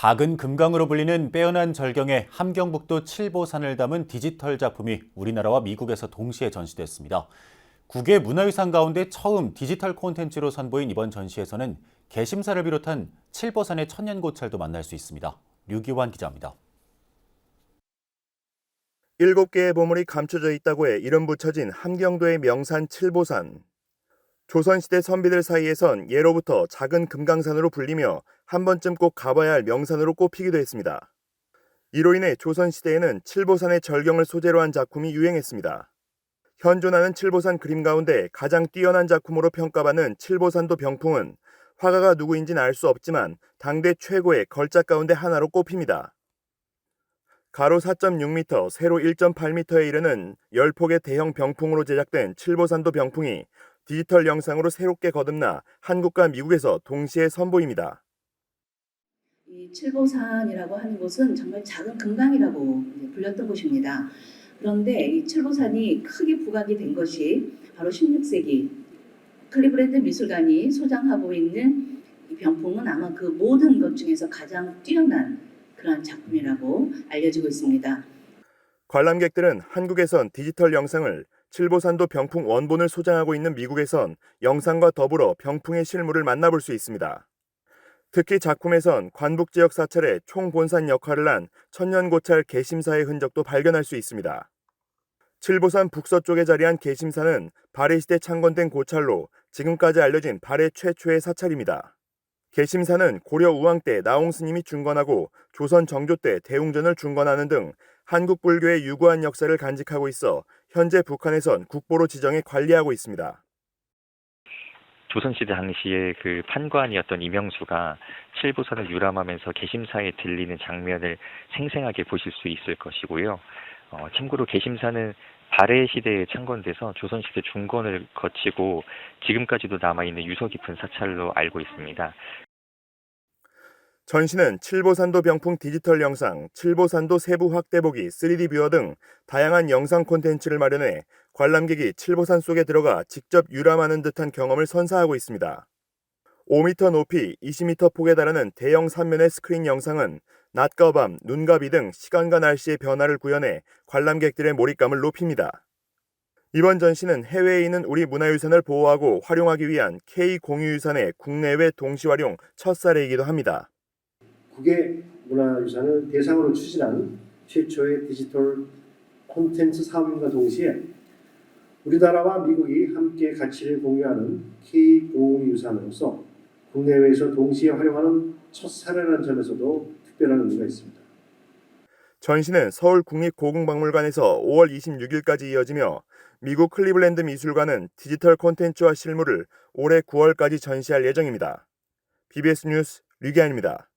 작은 금강으로 불리는 빼어난 절경의 함경북도 칠보산을 담은 디지털 작품이 우리나라와 미국에서 동시에 전시됐습니다. 국외 문화유산 가운데 처음 디지털 콘텐츠로 선보인 이번 전시에서는 개심사를 비롯한 칠보산의 천년고찰도 만날 수 있습니다. 류기환 기자입니다. 일곱 개의 보물이 감춰져 있다고 해 이름 붙여진 함경도의 명산 칠보산. 조선시대 선비들 사이에선 예로부터 작은 금강산으로 불리며 한 번쯤 꼭 가봐야 할 명산으로 꼽히기도 했습니다. 이로 인해 조선시대에는 칠보산의 절경을 소재로 한 작품이 유행했습니다. 현존하는 칠보산 그림 가운데 가장 뛰어난 작품으로 평가받는 칠보산도 병풍은 화가가 누구인지는 알 수 없지만 당대 최고의 걸작 가운데 하나로 꼽힙니다. 가로 4.6m, 세로 1.8m에 이르는 10폭의 대형 병풍으로 제작된 칠보산도 병풍이 디지털 영상으로 새롭게 거듭나 한국과 미국에서 동시에 선보입니다. 이 칠보산이라고 하는 곳은 정말 작은 금강이라고 불렸던 곳입니다. 그런데 이 칠보산이 크게 부각이 된 것이 바로 16세기 클리브랜드 미술관이 소장하고 있는 이 병풍은 아마 그 모든 것 중에서 가장 뛰어난 그러한 작품이라고 알려지고 있습니다. 관람객들은 한국에선 디지털 영상을 칠보산도 병풍 원본을 소장하고 있는 미국에선 영상과 더불어 병풍의 실물을 만나볼 수 있습니다. 특히 작품에선 관북 지역 사찰의 총본산 역할을 한 천년고찰 개심사의 흔적도 발견할 수 있습니다. 칠보산 북서쪽에 자리한 개심사는 발해 시대 창건된 고찰로 지금까지 알려진 발해 최초의 사찰입니다. 개심사는 고려 우왕 때 나홍 스님이 중건하고 조선 정조 때 대웅전을 중건하는 등 한국 불교의 유구한 역사를 간직하고 있어 현재 북한에선 국보로 지정해 관리하고 있습니다. 조선시대 당시에 그 판관이었던 이명수가 칠보산을 유람하면서 개심사에 들리는 장면을 생생하게 보실 수 있을 것이고요. 어, 참고로 개심사는 발해 시대에 창건돼서 조선시대 중건을 거치고 지금까지도 남아있는 유서 깊은 사찰로 알고 있습니다. 전시는 칠보산도 병풍 디지털 영상, 칠보산도 세부 확대보기, 3D 뷰어 등 다양한 영상 콘텐츠를 마련해 관람객이 칠보산 속에 들어가 직접 유람하는 듯한 경험을 선사하고 있습니다. 5m 높이, 20m 폭에 달하는 대형 3면의 스크린 영상은 낮과 밤, 눈과 비 등 시간과 날씨의 변화를 구현해 관람객들의 몰입감을 높입니다. 이번 전시는 해외에 있는 우리 문화유산을 보호하고 활용하기 위한 K 공유유산의 국내외 동시활용 첫 사례이기도 합니다. 국외 문화유산을 대상으로 추진한 최초의 디지털 콘텐츠 사업임과 동시에 우리나라와 미국이 함께 가치를 공유하는 K 공유유산으로서 국내외에서 동시에 활용하는 첫 사례라는 점에서도 특별한 의미가 있습니다. 전시는 서울 국립고궁박물관에서 5월 26일까지 이어지며 미국 클리블랜드 미술관은 디지털 콘텐츠와 실물을 올해 9월까지 전시할 예정입니다. BBS 뉴스 류기안입니다.